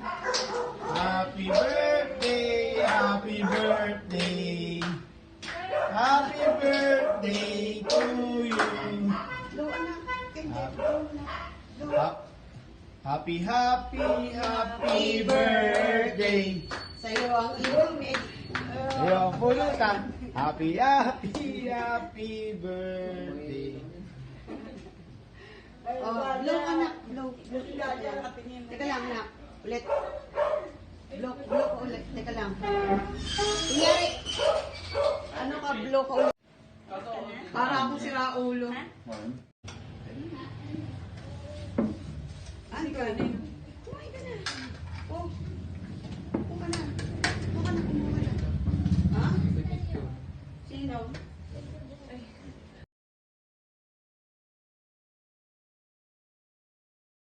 Happy birthday, happy birthday. Happy birthday to you. Happy, happy, happy birthday. Sa'yo ang iyong med. Ayun, pulutan. Happy, happy, happy birthday. Oh, blow anak, blow. Teka lang anak, ulit. Blow ka ulit. Teka lang. Kunyari, ano ka, blow ka ulit. Para ako si Raulo. Ano ka? Kumain ka na. Oh. Kuha ka na. Kuha ka na, kumuha ka na. Ha? Sino?